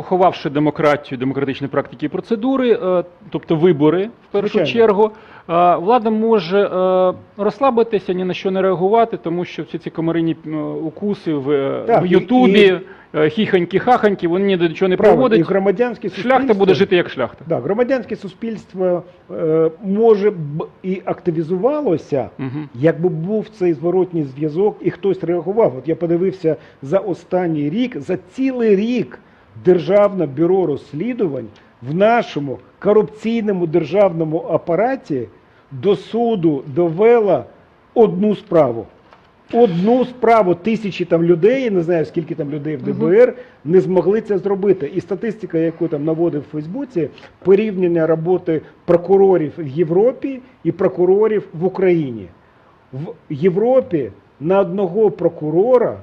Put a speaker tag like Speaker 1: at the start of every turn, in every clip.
Speaker 1: Поховавши демократію, демократичні практики і процедури, е, тобто вибори в першу
Speaker 2: Звичайно.
Speaker 1: чергу, е, влада може е, розслабитися, ні на що не реагувати, тому що всі ці комарині укуси в,
Speaker 2: Так,
Speaker 1: в
Speaker 2: і-
Speaker 1: Ютубі, е, хіхоньки-хахоньки, вони ні до чого не
Speaker 2: Правильно, і
Speaker 1: приводять.
Speaker 2: громадянське
Speaker 1: Шляхта буде жити як шляхта.
Speaker 2: Да, громадянське суспільство може б і активізувалося,
Speaker 1: Мгм.
Speaker 2: якби був цей зворотній зв'язок і хтось реагував. От я подивився за останній рік, за цілий рік Державне бюро розслідувань в нашому корупційному державному апараті до суду довела одну справу. Одну справу тисячі там людей, я не знаю скільки там людей в ДБР, не змогли це зробити. І статистика, яку там наводив в Фейсбуці, порівняння роботи прокурорів в Європі і прокурорів в Україні. В Європі на одного прокурора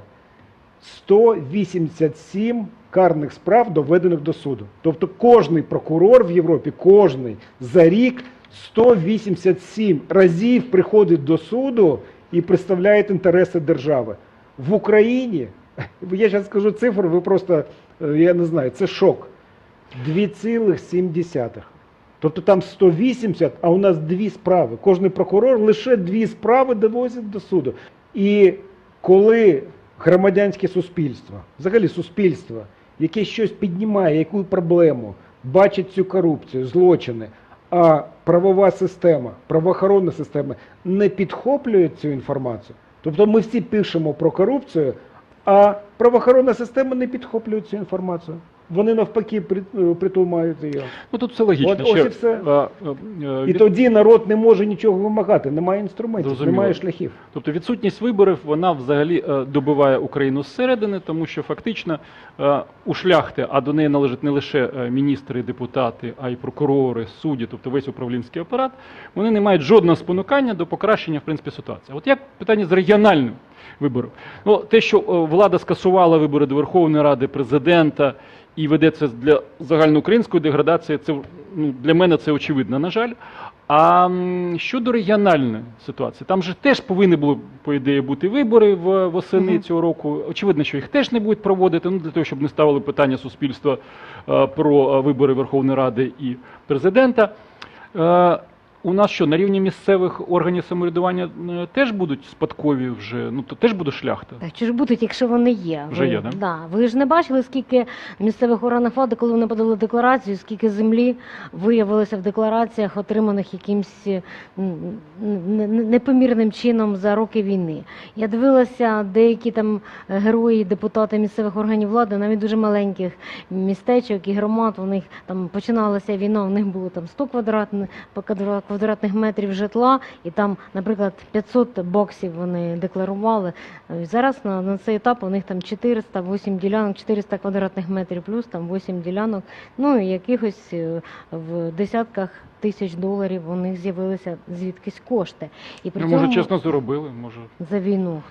Speaker 2: 187 карних справ доведених до суду. Тобто кожний прокурор в Європі, кожний за рік 187 разів приходить до суду і представляє інтереси держави. В Україні, я зараз скажу цифру, ви просто, е, я не знаю, це шок. 2,7. Тобто там 180, а у нас дві справи. Кожний прокурор лише дві справи довозить до суду. І коли громадянське суспільство, взагалі суспільство, яке щось піднімає, яку проблему, бачить цю корупцію, злочини, а правова система, правоохоронна система не підхоплює цю інформацію. Тобто ми всі пишемо про корупцію, а правоохоронна система не підхоплює цю інформацію. Вони навпаки е, притумають її.
Speaker 1: Ну тут все логічно.
Speaker 2: От ось і все.
Speaker 1: е, е, е,
Speaker 2: І тоді народ не може нічого вимагати, немає інструментів,
Speaker 1: Зрозуміло.
Speaker 2: немає шляхів.
Speaker 1: Тобто відсутність виборів вона взагалі добиває Україну зсередини, тому що фактично у шляхти, а до неї належать не лише міністри, депутати, а й прокурори, судді, тобто весь управлінський апарат, вони не мають жодного спонукання до покращення в принципі ситуації. От як питання з регіональним вибором? Ну те, що влада скасувала вибори до Верховної Ради, президента. І веде це для загальноукраїнської деградації. Це ну, для мене це очевидно, на жаль. А щодо регіональної ситуації, там же теж повинні були, по ідеї, бути вибори в восени
Speaker 2: Мгм.
Speaker 1: цього року. Очевидно, що їх теж не будуть проводити. Ну для того, щоб не ставили питання суспільства е, про е, вибори Верховної Ради і президента. У нас що на рівні місцевих органів самоврядування е, теж будуть спадкові вже, ну то теж буде шляхта.
Speaker 3: Так, чи ж будуть, якщо вони є?
Speaker 1: Вже
Speaker 3: ви,
Speaker 1: є, да?
Speaker 3: Да. Ви ж не бачили, скільки місцевих органів влади, коли вони подали декларацію, скільки землі виявилося в деклараціях, отриманих якимсь м, н- н- непомірним чином за роки війни. Я дивилася, деякі там герої, депутати місцевих органів влади, навіть дуже маленьких містечок і громад, у них там починалася війна, у них було там 100 квадратних, по квадра- квадратних метрів житла, і там, наприклад, 500 боксів вони декларували. Е, Зараз на, на цей етап у них там 400, 8 ділянок, 400 квадратних метрів плюс там 8 ділянок. Ну і якихось е, в десятках тисяч доларів у них з'явилися звідкись кошти. І при
Speaker 1: Ну,
Speaker 3: цьому
Speaker 1: може, чесно заробили, може.
Speaker 3: за війну.